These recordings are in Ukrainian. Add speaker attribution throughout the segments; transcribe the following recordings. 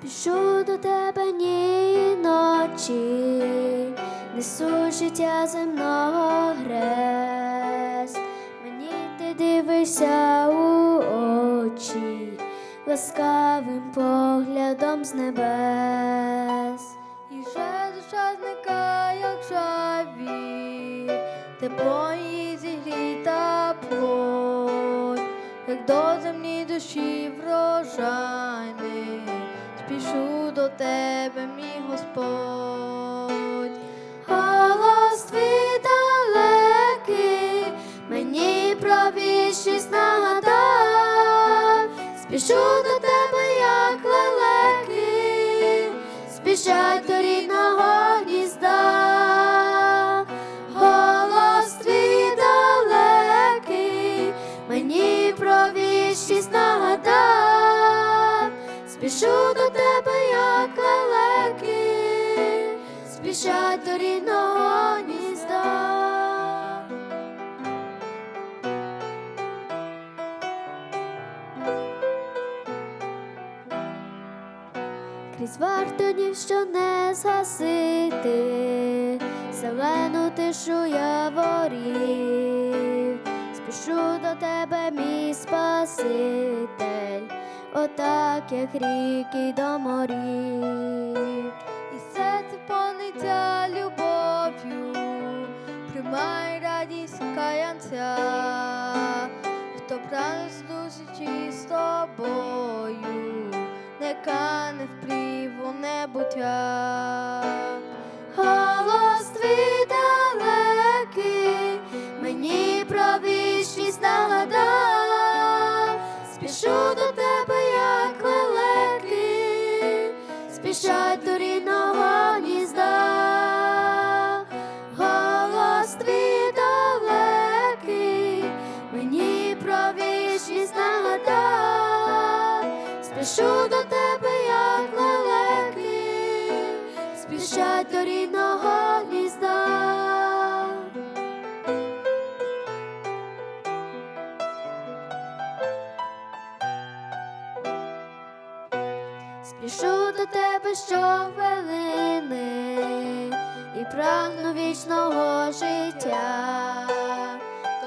Speaker 1: Спішу до тебе ні ночі, несу життя земного грес. Мені ти дивишся у очі, ласкавим поглядом з небес.
Speaker 2: І вже душа зникає, як жавір, тепло її зігріта плоть, як до землі душі врожайний, спішу до тебе, мій Господь.
Speaker 1: Голос твій далекий, мені про вічність нагадав, спішу до тебе, як лелеки, спішать до рідного гнізда. Голос твій далекий, мені про вічність нагадав, спішу до тебе, як лелеки, спішать до рідного гнізда. Крізь вартонів, що не згасити, зелену тишу я ворів, спішу до тебе, мій Спаситель, отак, як ріки до морів.
Speaker 2: І серце повниться любов'ю, приймай радість каянця, хто прагне зустрічі з тобою, не кане впливу небуття.
Speaker 1: Спішать до рідного гнізда. Голос твій далекий, мені про вічність нагадав, спішу до тебе, як лелеки, спішать до рідного Спішу до тебе щохвилини і прагну вічного життя,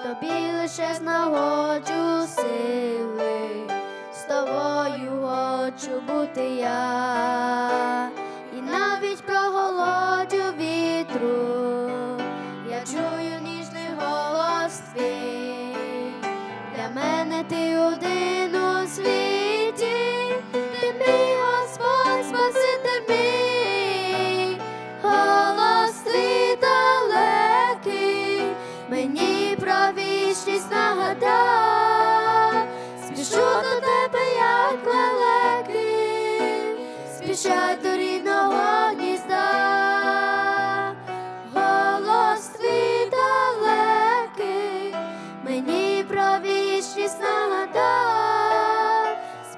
Speaker 1: тобі лише знаходжу сили, з тобою хочу бути я,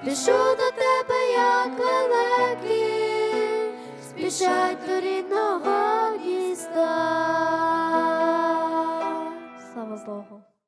Speaker 1: спішу до тебе, як великий, спішать до рідного гнізда. Слава Богу!